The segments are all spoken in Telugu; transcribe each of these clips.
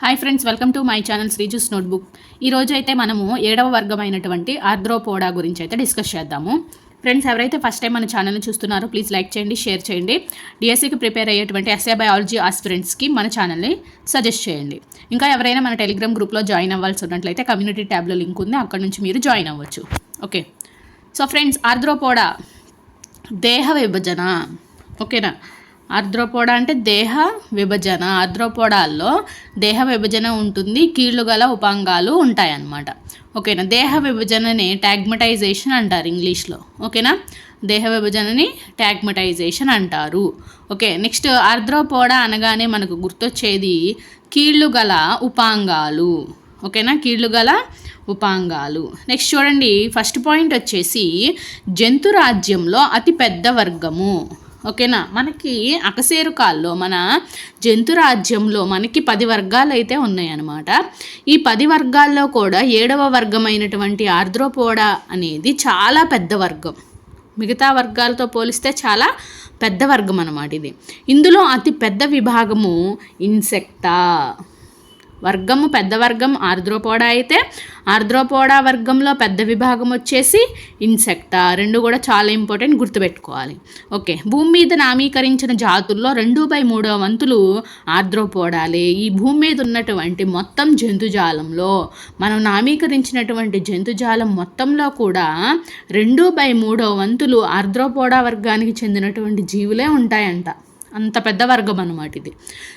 Hi friends welcome to my channel శ్రీజూస్ notebook ఈరోజు అయితే మనము ఏడవ అయినటువంటి ఆర్ద్రోపోడా గురించి అయితే డిస్కస్ చేద్దాము. ఫ్రెండ్స్ ఎవరైతే ఫస్ట్ టైం మన ఛానల్ని చూస్తున్నారో ప్లీజ్ లైక్ చేయండి షేర్ చేయండి. డిఎస్సికి ప్రిపేర్ అయ్యేటువంటి ఎస్ఏ బయాలజీ ఆస్పిరెంట్స్కి మన ఛానల్ని సజెస్ట్ చేయండి. ఇంకా ఎవరైనా మన టెలిగ్రామ్ గ్రూప్లో జాయిన్ అవ్వాల్సి ఉన్నట్లయితే కమ్యూనిటీ ట్యాబ్లో లింక్ ఉంది అక్కడ నుంచి మీరు జాయిన్ అవ్వచ్చు. ఓకే సో ఫ్రెండ్స్ ఆర్ద్రోపోడా దేహ విభజన. ఓకేనా ఆర్ద్రోపోడా అంటే దేహ విభజన. ఆర్ద్రోపోడాల్లో దేహ విభజన ఉంటుంది. కీళ్ళు గల ఉపాంగాలు ఉంటాయన్నమాట. ఓకేనా? దేహ విభజనని టాగ్మటైజేషన్ అంటారు ఇంగ్లీష్లో. ఓకేనా? దేహ విభజనని టాగ్మటైజేషన్ అంటారు. ఓకే నెక్స్ట్ ఆర్ద్రోపోడా అనగానే మనకు గుర్తొచ్చేది కీళ్ళు గల ఉపాంగాలు. ఓకేనా? కీళ్ళు గల ఉపాంగాలు. నెక్స్ట్ చూడండి ఫస్ట్ పాయింట్ వచ్చేసి జంతు రాజ్యంలో అతి పెద్ద వర్గము. ఓకేనా? మనకి అకశేరుకాల్లో మన జంతు రాజ్యంలో మనకి పది వర్గాలు అయితే ఉన్నాయన్నమాట. ఈ పది వర్గాల్లో కూడా ఏడవ వర్గమైనటువంటి ఆర్ద్రోపోడా అనేది చాలా పెద్ద వర్గం. మిగతా వర్గాలతో పోలిస్తే చాలా పెద్ద వర్గం అన్నమాట ఇది. ఇందులో అతి పెద్ద విభాగము ఇన్సెక్టా. వర్గము పెద్ద వర్గం ఆర్ద్రోపోడా అయితే ఆర్ద్రోపోడా వర్గంలో పెద్ద విభాగం వచ్చేసి ఇన్సెక్టా రెండు కూడా చాలా ఇంపార్టెంట్ గుర్తుపెట్టుకోవాలి. ఓకే. భూమి మీద నామీకరించిన జాతుల్లో రెండు బై మూడవ వంతులు ఆర్ద్రోపోడాలే. ఈ భూమి మీద ఉన్నటువంటి మొత్తం జంతుజాలంలో మనం నామీకరించినటువంటి జంతుజాలం మొత్తంలో కూడా రెండు బై మూడవ వంతులు ఆర్ద్రోపోడా వర్గానికి చెందినటువంటి జీవులే ఉంటాయంట. అంత పెద్ద వర్గం అనమాట ఇది.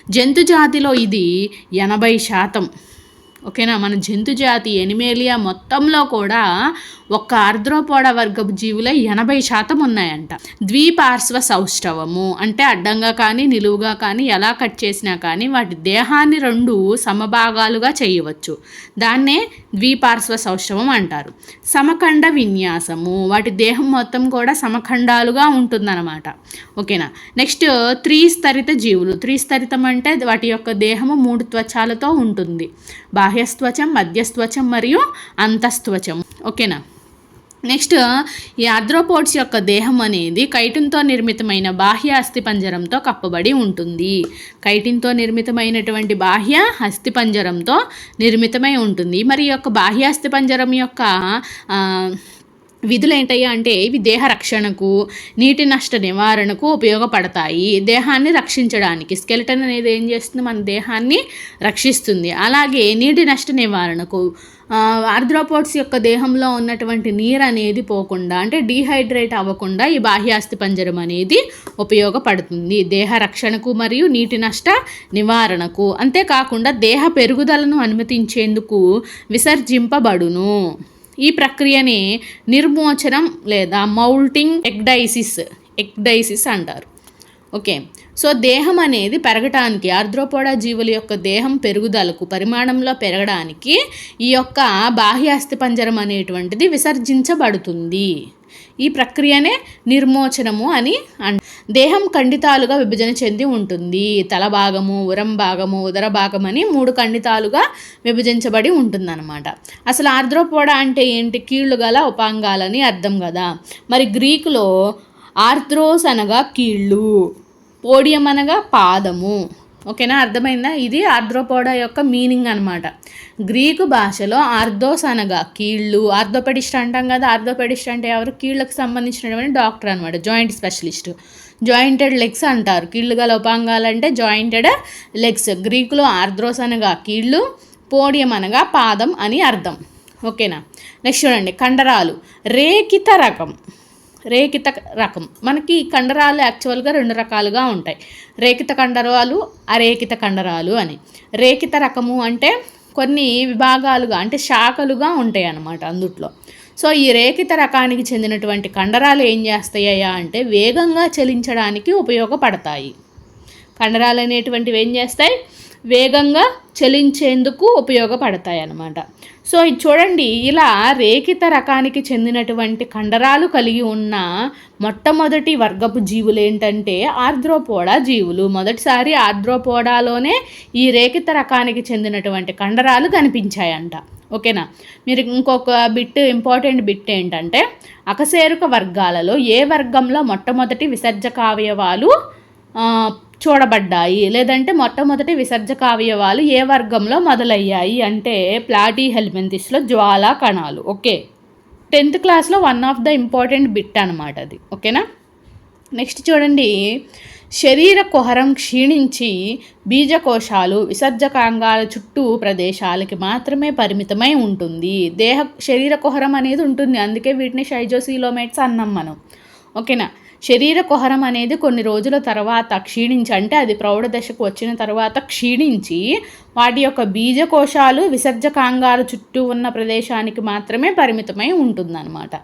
జంతు జాతిలో ఇది ఎనభై శాతం. ఓకేనా? మన జంతు జాతి ఎనిమేలియా మొత్తంలో కూడా ఒక్క ఆర్ద్రోపోడ వర్గపు జీవులే ఎనభై శాతం ఉన్నాయంట. ద్విపార్శ్వ సౌష్ఠవము అంటే అడ్డంగా కానీ నిలువుగా కానీ ఎలా కట్ చేసినా కానీ వాటి దేహాన్ని రెండు సమభాగాలుగా చేయవచ్చు. దాన్నే ద్విపార్శ్వ సౌష్ఠవం అంటారు. సమఖండ విన్యాసము వాటి దేహం మొత్తం కూడా సమఖండాలుగా ఉంటుందన్నమాట. ఓకేనా? నెక్స్ట్ త్రిస్తరిత జీవులు. త్రిస్తరితం అంటే వాటి యొక్క దేహము మూడు త్వచాలతో ఉంటుంది. బాహ్యస్త్వచం మధ్యస్త్వచం మరియు అంతస్త్వచం. ఓకేనా? నెక్స్ట్ ఈ ఆర్థ్రోపోడ్స్ యొక్క దేహం అనేది కైటిన్తో నిర్మితమైన బాహ్య అస్థిపంజరంతో కప్పబడి ఉంటుంది. కైటిన్తో నిర్మితమైనటువంటి బాహ్య అస్థిపంజరంతో నిర్మితమై ఉంటుంది. మరి ఈ యొక్క బాహ్య అస్థిపంజరం యొక్క విధులు ఏంటయ్యా అంటే ఇవి దేహ రక్షణకు నీటి నష్ట నివారణకు ఉపయోగపడతాయి. దేహాన్ని రక్షించడానికి స్కెలిటన్ అనేది ఏం చేస్తుంది? మన దేహాన్ని రక్షిస్తుంది. అలాగే నీటి నష్ట నివారణకు ఆర్ద్రోపోడ్స్ యొక్క దేహంలో ఉన్నటువంటి నీరు అనేది పోకుండా అంటే డీహైడ్రేట్ అవ్వకుండా ఈ బాహ్యాస్థి పంజరం అనేది ఉపయోగపడుతుంది. దేహ రక్షణకు మరియు నీటి నష్ట నివారణకు. అంతేకాకుండా దేహ పెరుగుదలను అనుమతించేందుకు విసర్జింపబడును. ఈ ప్రక్రియని నిర్మోచనం లేదా మౌల్టింగ్ ఎగ్డైసిస్ ఎగ్డైసిస్ అంటారు. ఓకే. సో దేహం అనేది పెరగటానికి ఆర్ద్రోపోడా జీవుల యొక్క దేహం పెరుగుదలకు పరిమాణంలో పెరగడానికి ఈ యొక్క బాహ్య అస్థిపంజరం అనేటువంటిది విసర్జించబడుతుంది. ఈ ప్రక్రియనే నిర్మోచనము అని అన్ దేహం ఖండితాలుగా విభజన చెంది ఉంటుంది. తల భాగము ఉరం భాగము ఉదర భాగం అని మూడు ఖండితాలుగా విభజించబడి ఉంటుందన్నమాట. అసలు ఆర్ద్రోపోడా అంటే ఏంటి? కీళ్ళు గల ఉపాంగాలని అర్థం కదా. మరి గ్రీకులో ఆర్థ్రోస్ అనగా కీళ్ళు. పోడియం అనగా పాదము. ఓకేనా? అర్థమైందా? ఇది ఆర్ద్రోపోడా యొక్క మీనింగ్ అనమాట గ్రీకు భాషలో ఆర్థోస్ అనగా కీళ్ళు. ఆర్థోపెడిస్ట్ అంటాం కదా ఆర్థోపెడిస్ట్ అంటే ఎవరు? కీళ్ళకు సంబంధించినటువంటి డాక్టర్ అనమాట జాయింట్ స్పెషలిస్ట్. జాయింటెడ్ లెగ్స్ అంటారు. కీళ్ళు గల ఉపాంగాలంటే జాయింటెడ్ లెగ్స్. గ్రీకులో ఆర్థ్రోస్ అనగా కీళ్ళు పోడియం అనగా పాదం అని అర్థం. ఓకేనా? నెక్స్ట్ చూడండి కండరాలు. రేకిత రకం. రేకిత రకం. మనకి కండరాలు యాక్చువల్గా రెండు రకాలుగా ఉంటాయి. రేకిత కండరాలు అరేకిత కండరాలు అని. రేకిత రకము అంటే కొన్ని విభాగాలుగా అంటే శాఖలుగా ఉంటాయి అన్నమాట అందుట్లో. సో ఈ రేకిత రకానికి చెందినటువంటి కండరాలు ఏం చేస్తాయా అంటే వేగంగా చలించడానికి ఉపయోగపడతాయి. కండరాలు అనేటువంటివి ఏం చేస్తాయి? వేగంగా చెలించేందుకు ఉపయోగపడతాయి అన్నమాట సో ఇది చూడండి ఇలా రేఖిత రకానికి చెందినటువంటి కండరాలు కలిగి ఉన్న మొట్టమొదటి వర్గపు జీవులు ఏంటంటే ఆర్ద్రోపోడా జీవులు. మొదటిసారి ఆర్ద్రోపోడాలోనే ఈ రేఖిత రకానికి చెందినటువంటి కండరాలు కనిపించాయంట. ఓకేనా? మీరు ఇంకొక బిట్ ఇంపార్టెంట్ బిట్ ఏంటంటే అకశేరుక వర్గాలలో ఏ వర్గంలో మొట్టమొదటి విసర్జకావయవాలు చూడబడ్డాయి. లేదంటే మొట్టమొదటి విసర్జక అవయవాలు ఏ వర్గంలో మొదలయ్యాయి అంటే ప్లాటీ హెల్మెంతిస్లో జ్వాలా కణాలు. ఓకే. టెన్త్ క్లాస్లో one of the important bit అనమాట అది. ఓకేనా? నెక్స్ట్ చూడండి. శరీర కుహరం క్షీణించి బీజకోశాలు విసర్జకాంగాల చుట్టూ ప్రదేశాలకి మాత్రమే పరిమితమై ఉంటుంది. దేహ శరీర కుహరం అనేది ఉంటుంది. అందుకే వీటిని షైజోసీలోమేట్స్ అన్నాం మనం. ఓకేనా? శరీర కుహరం అనేది కొన్ని రోజుల తర్వాత క్షీణించి అంటే అది ప్రౌఢ దశకు వచ్చిన తర్వాత క్షీణించి వాటి యొక్క బీజకోశాలు విసర్జకాంగాల చుట్టూ ఉన్న ప్రదేశానికి మాత్రమే పరిమితమై ఉంటుందన్నమాట.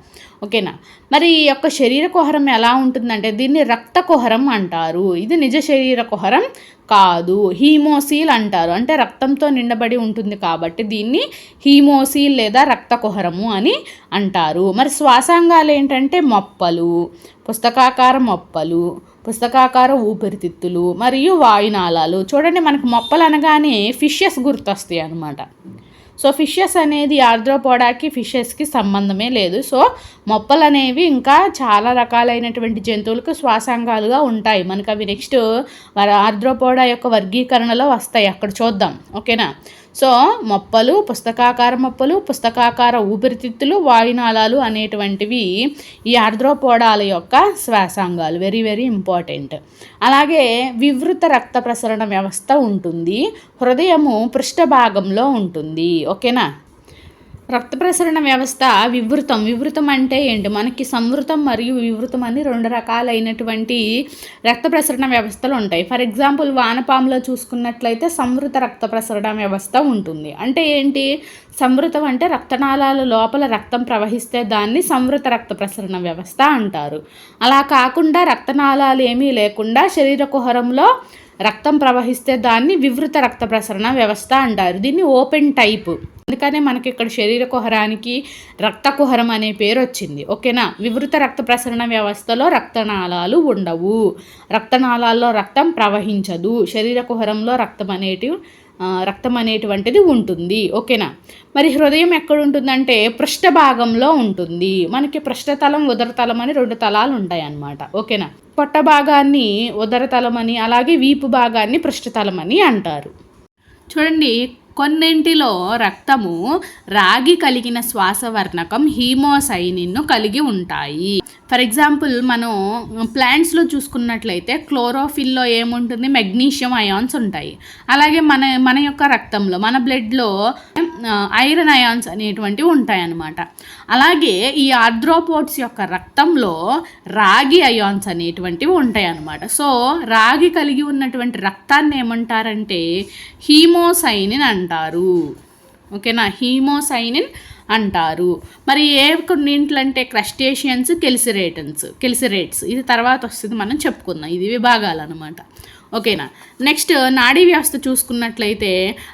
ఓకేనా? మరి ఈ యొక్క శరీర కుహరం ఎలా ఉంటుందంటే దీన్ని రక్త కుహరం అంటారు. ఇది నిజ శరీర కుహరం. కాదు హీమోసీల్ అంటారు. అంటే రక్తంతో నిండబడి ఉంటుంది కాబట్టి దీన్ని హీమోసీల్ లేదా రక్త కుహరము అని అంటారు. మరి శ్వాసాంగాలు ఏంటంటే మొప్పలు పుస్తకాకార మొప్పలు పుస్తకాకార ఊపిరితిత్తులు మరియు వాయునాళాలు. చూడండి మనకు మొప్పలు అనగానే ఫిషెస్ గుర్తొస్తాయి అనమాట సో ఫిషెస్ అనేది ఆర్ద్రోపోడాకి ఫిషెస్కి సంబంధమే లేదు. సో మొప్పలు అనేవి ఇంకా చాలా రకాలైనటువంటి జంతువులకు శ్వాసాంగాలుగా ఉంటాయి. మనకు అవి నెక్స్ట్ ఆర్ద్రోపోడా యొక్క వర్గీకరణలో వస్తాయి. అక్కడ చూద్దాం. ఓకేనా? సో మొప్పలు పుస్తకాకార మొప్పలు పుస్తకాకార ఊపిరితిత్తులు వాయునాళాలు అనేటువంటివి ఈ ఆర్ద్రోపోడాల యొక్క శ్వాసాంగాలు. వెరీ వెరీ ఇంపార్టెంట్ అలాగే వివృత రక్త ప్రసరణ వ్యవస్థ ఉంటుంది. హృదయము పృష్ఠభాగంలో ఉంటుంది. ఓకేనా రక్త ప్రసరణ వ్యవస్థ వివృతం. వివృతం అంటే ఏంటి? మనకి సంవృతం మరియు వివృతం అని రెండు రకాలైనటువంటి రక్త ప్రసరణ వ్యవస్థలు ఉంటాయి. ఫర్ ఎగ్జాంపుల్ వానపాములో చూసుకున్నట్లయితే సంవృత రక్త ప్రసరణ వ్యవస్థ ఉంటుంది. అంటే ఏంటి? సంవృతం అంటే రక్తనాళాల లోపల రక్తం ప్రవహిస్తే దాన్ని సంవృత రక్త ప్రసరణ వ్యవస్థ అంటారు. అలా కాకుండా రక్తనాళాలు ఏమీ లేకుండా శరీర కుహరంలో రక్తం ప్రవహిస్తే దాన్ని వివృత రక్త ప్రసరణ వ్యవస్థ అంటారు. దీన్ని ఓపెన్ టైప్. అందుకనే మనకి ఇక్కడ శరీర కుహరానికి రక్త కుహరం అనే పేరు వచ్చింది. ఓకేనా? వివృత రక్త ప్రసరణ వ్యవస్థలో రక్తనాళాలు ఉండవు. రక్తనాళాల్లో రక్తం ప్రవహించదు. శరీర కుహరంలో రక్తం అనేటివి రక్తం అనేటువంటిది ఉంటుంది. ఓకేనా? మరి హృదయం ఎక్కడ ఉంటుందంటే పృష్ఠభాగంలో ఉంటుంది. మనకి పృష్ఠతలం ఉదరతలం అని రెండు తలాలు ఉంటాయి అన్నమాట ఓకేనా? పొట్ట భాగాన్ని ఉదరతలం అని అలాగే వీపు భాగాన్ని పృష్ఠతలం అని అంటారు. చూడండి కొన్నింటిలో రక్తము రాగి కలిగిన శ్వాసవర్ణకం హీమోసైనిన్ను కలిగి ఉంటాయి. ఫర్ ఎగ్జాంపుల్ మనం ప్లాంట్స్లో చూసుకున్నట్లయితే క్లోరోఫిల్లో ఏముంటుంది? మెగ్నీషియం అయాన్స్ ఉంటాయి. అలాగే మన మన యొక్క రక్తంలో మన బ్లడ్లో ఐరన్ అయాన్స్ అనేటువంటివి ఉంటాయన్నమాట. అలాగే ఈ ఆర్ద్రోపోట్స్ యొక్క రక్తంలో రాగి అయాన్స్ అనేటువంటివి ఉంటాయన్నమాట. సో రాగి కలిగి ఉన్నటువంటి రక్తాన్ని ఏమంటారంటే హీమోసైనిన్ అంటారు. ఓకేనా? హీమోసైనిన్ అంటారు. మరి ఏ కొన్నింట్లు అంటే క్రస్టేషియన్స్ కెలిసిరేటన్స్ కెలిసిరేట్స్. ఇది తర్వాత వస్తుంది మనం చెప్పుకుందాం. ఇది విభాగాలు అనమాట ఓకేనా? నెక్స్ట్ నాడీ వ్యవస్థ చూసుకున్నట్లయితే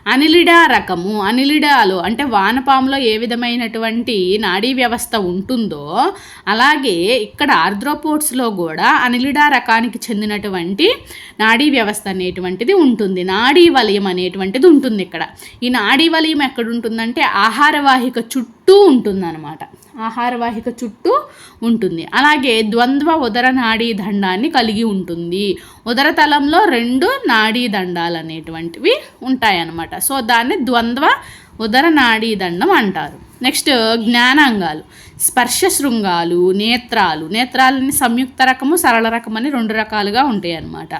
అనిలిడా రకము అనిలిడాలు అంటే వానపాములో ఏ విధమైనటువంటి నాడీ వ్యవస్థ ఉంటుందో అలాగే ఇక్కడ ఆర్ద్రోపోర్ట్స్లో కూడా అనిలిడా రకానికి చెందినటువంటి నాడీ వ్యవస్థ అనేటువంటిది ఉంటుంది. నాడీ వలయం అనేటువంటిది ఉంటుంది ఇక్కడ. ఈ నాడీ వలయం ఎక్కడ ఉంటుందంటే ఆహారవాహిక చుట్టూ ఉంటుందన్నమాట. ఆహారవాహిక చుట్టూ ఉంటుంది. అలాగే ద్వంద్వ ఉదర నాడీ దండాన్ని కలిగి ఉంటుంది. ఉదరతలంలో రెండు నాడీ దండాలు అనేటువంటివి ఉంటాయన్నమాట. సో దాన్ని ద్వంద్వ ఉదర నాడీ దండం అంటారు. నెక్స్ట్ జ్ఞానాంగాలు. స్పర్శ శృంగాలు నేత్రాలు. నేత్రాలని సంయుక్త రకము సరళ రకం అని రెండు రకాలుగా ఉంటాయి అన్నమాట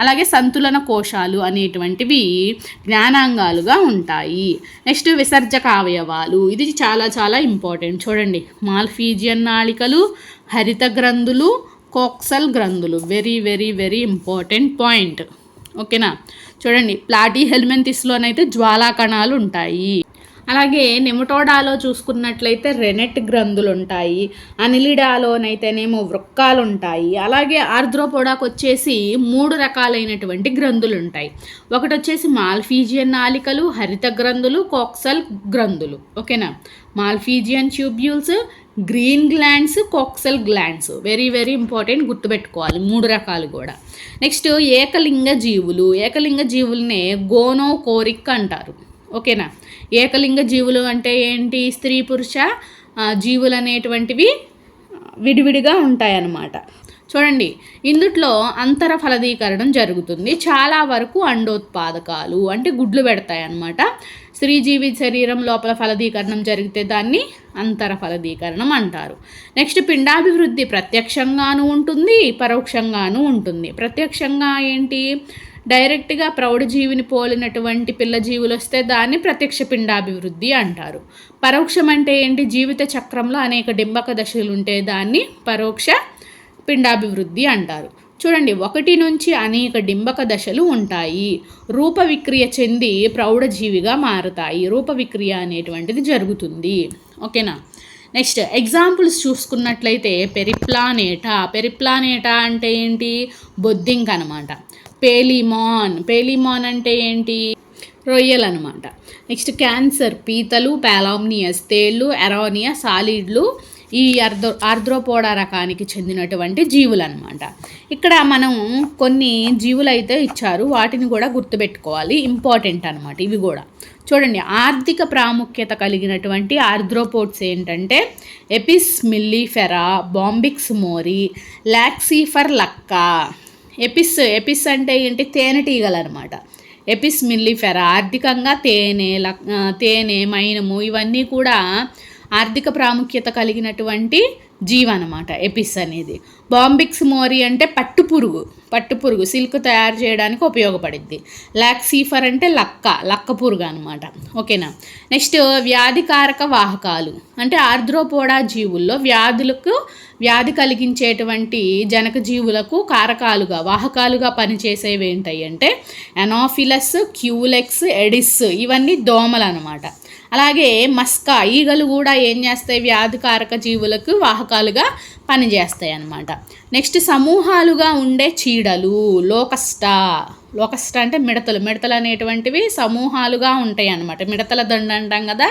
అలాగే సంతులన కోశాలు అనేటువంటివి జ్ఞానాంగాలుగా ఉంటాయి. నెక్స్ట్ విసర్జక అవయవాలు. ఇది చాలా చాలా ఇంపార్టెంట్. చూడండి. మాల్ఫీజియన్ నాళికలు హరిత గ్రంథులు కోక్సల్ గ్రంథులు. Very very very important point. ఓకేనా? చూడండి ప్లాటీ హెల్మెంతిస్లోనైతే జ్వాలా కణాలు ఉంటాయి అలాగే నెమటోడాలో చూసుకున్నట్లయితే రెనెట్ గ్రంథులు ఉంటాయి అనిలిడాలోనైతేనేమో వృక్కాలు ఉంటాయి అలాగే ఆర్ద్రోపోడాకు వచ్చేసి మూడు రకాలైనటువంటి గ్రంథులు ఉంటాయి ఒకటి వచ్చేసి మాల్ఫీజియన్ నాలికలు హరిత గ్రంథులు కోక్సల్ గ్రంథులు ఓకేనా? Malpighian tubules green glands coxal glands very very important గుర్తుపెట్టుకోవాలి మూడు రకాలు కూడా. నెక్స్ట్ ఏకలింగ జీవులు ఏకలింగ జీవులనే గోనో కోరిక్ అంటారు. ఓకేనా? ఏకలింగ జీవులు అంటే ఏంటి? స్త్రీ పురుష జీవులు అనేటువంటివి విడివిడిగా ఉంటాయన్నమాట. చూడండి ఇందుట్లో అంతర ఫలదీకరణం జరుగుతుంది. చాలా వరకు అండోత్పాదకాలు అంటే గుడ్లు పెడతాయి అన్నమాట స్త్రీజీవి శరీరం లోపల ఫలదీకరణం జరిగితే దాన్ని అంతర ఫలదీకరణం అంటారు. నెక్స్ట్ పిండాభివృద్ధి ప్రత్యక్షంగాను ఉంటుంది పరోక్షంగాను ఉంటుంది. ప్రత్యక్షంగా ఏంటి? డైరెక్ట్గా ప్రౌఢజీవిని పోలినటువంటి పిల్లజీవులు వస్తే దాన్ని ప్రత్యక్ష పిండాభివృద్ధి అంటారు. పరోక్షం అంటే ఏంటి? జీవిత చక్రంలో అనేక డింబక దశలు ఉంటే దాన్ని పరోక్ష పిండాభివృద్ధి అంటారు. చూడండి ఒకటి నుంచి అనేక డింబక దశలు ఉంటాయి. రూప విక్రియ చెంది ప్రౌఢజీవిగా మారుతాయి. రూప విక్రియ అనేటువంటిది జరుగుతుంది. ఓకేనా? నెక్స్ట్ ఎగ్జాంపుల్స్ చూసుకున్నట్లయితే పెరిప్లానేటా. పెరిప్లానేటా అంటే ఏంటి? బొద్దింక్ అనమాట పేలిమాన్. పేలిమాన్ అంటే ఏంటి? రొయ్యలు అనమాట నెక్స్ట్ క్యాన్సర్ పీతలు పాలామ్నియస్ తేళ్ళు ఎరోనియా సాలిడ్లు ఈ ఆర్ద్రో ఆర్ద్రోపోడా రకానికి చెందినటువంటి జీవులు అనమాట ఇక్కడ మనం కొన్ని జీవులు అయితే ఇచ్చారు వాటిని కూడా గుర్తుపెట్టుకోవాలి. ఇంపార్టెంట్ అనమాట ఇవి కూడా. చూడండి ఆర్థిక ప్రాముఖ్యత కలిగినటువంటి ఆర్ద్రోపోడ్స్ ఏంటంటే Apis mellifera Bombyx mori Laccifer lacca Apis Apis అంటే ఏంటి? తేనెటీగలు అనమాట ఎపిస్ మిల్లిఫెరా ఆర్థికంగా తేనె లక్ తేనె మైనము ఇవన్నీ కూడా ఆర్థిక ప్రాముఖ్యత కలిగినటువంటి జీవ అనమాట ఎపిస్ అనేది. బాంబిక్స్ మోరీ అంటే పట్టుపురుగు పట్టుపురుగు సిల్క్ తయారు చేయడానికి ఉపయోగపడుద్ది. లాక్సీఫర్ అంటే లక్క లక్క పురుగు అనమాట. ఓకేనా? నెక్స్ట్ వ్యాధికారక వాహకాలు అంటే ఆర్ద్రోపోడా జీవుల్లో వ్యాధులకు వ్యాధి కలిగించేటువంటి జనక జీవులకు కారకాలుగా వాహకాలుగా పనిచేసేవి ఏంటాయి అంటే ఎనాఫిలస్ క్యూలెక్స్ ఎడిస్ ఇవన్నీ దోమలు అనమాట అలాగే మస్కా ఈగలు కూడా ఏం చేస్తాయి? వ్యాధికారక జీవులకు వాహకాలుగా పనిచేస్తాయి అన్నమాట నెక్స్ట్ సమూహాలుగా ఉండే చీడలు లోకస్టా లోకస్ట అంటే మిడతలు. మిడతలు అనేటువంటివి సమూహాలుగా ఉంటాయి అన్నమాట మిడతల దండ అంటాం కదా.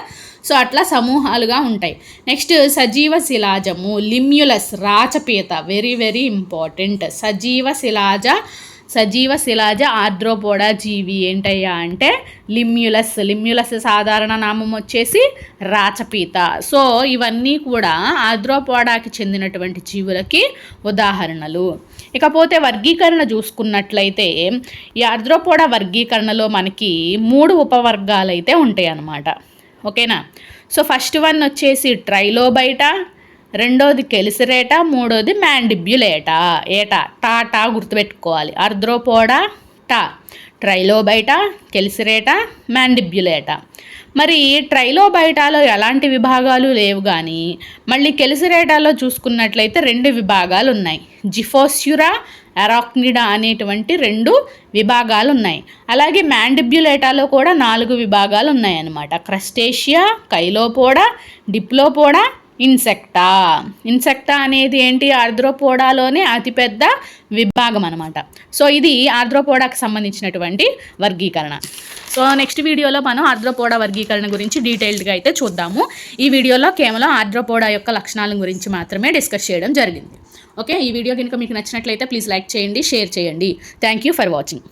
సో అట్లా సమూహాలుగా ఉంటాయి. నెక్స్ట్ సజీవ శిలాజము లిమ్యులస్ రాచపీత వెరీ వెరీ ఇంపార్టెంట్ సజీవ శిలాజ సజీవ శిలాజ ఆర్ద్రోపోడా జీవి ఏంటయ్యా అంటే లిమ్యులస్. లిమ్యులస్ సాధారణ నామం వచ్చేసి రాచపీత. సో ఇవన్నీ కూడా ఆర్ద్రోపోడాకి చెందినటువంటి జీవులకి ఉదాహరణలు. ఇకపోతే వర్గీకరణ చూసుకున్నట్లయితే ఈ ఆర్ద్రోపోడా వర్గీకరణలో మనకి మూడు ఉపవర్గాలు అయితే ఉంటాయి అన్నమాట ఓకేనా? సో ఫస్ట్ వన్ వచ్చేసి ట్రైలో బయట రెండోది కెలిసిరేట మూడోది మ్యాండిబ్యులేటా. ఏటా? టాటా గుర్తుపెట్టుకోవాలి. అర్ద్రోపోడా టా. ట్రైలోబైటా కెలిసిరేట మ్యాండిబ్యులేటా. మరి ట్రైలోబైటాలో ఎలాంటి విభాగాలు లేవు కానీ మళ్ళీ కెలిసిరేటాలో చూసుకున్నట్లయితే రెండు విభాగాలు ఉన్నాయి జిఫోస్యురా అరాక్నిడా అనేటువంటి రెండు విభాగాలు ఉన్నాయి అలాగే మ్యాండిబ్యులేటాలో కూడా నాలుగు విభాగాలు ఉన్నాయన్నమాట క్రస్టేషియా కైలోపోడా డిప్లోపోడా ఇన్సెక్టా. ఇన్సెక్టా అనేది ఏంటి? ఆర్ద్రోపోడాలోనే అతిపెద్ద విభాగం అనమాట సో ఇది ఆర్ద్రోపోడాకు సంబంధించినటువంటి వర్గీకరణ. సో నెక్స్ట్ వీడియోలో మనం ఆర్ద్రోపోడా వర్గీకరణ గురించి డీటెయిల్డ్గా అయితే చూద్దాము. ఈ వీడియోలో కేవలం ఆర్ద్రోపోడా యొక్క లక్షణాల గురించి మాత్రమే డిస్కస్ చేయడం జరిగింది. ఓకే? ఈ వీడియో కనుక మీకు నచ్చినట్లయితే ప్లీజ్ లైక్ చేయండి షేర్ చేయండి. Thank you for watching.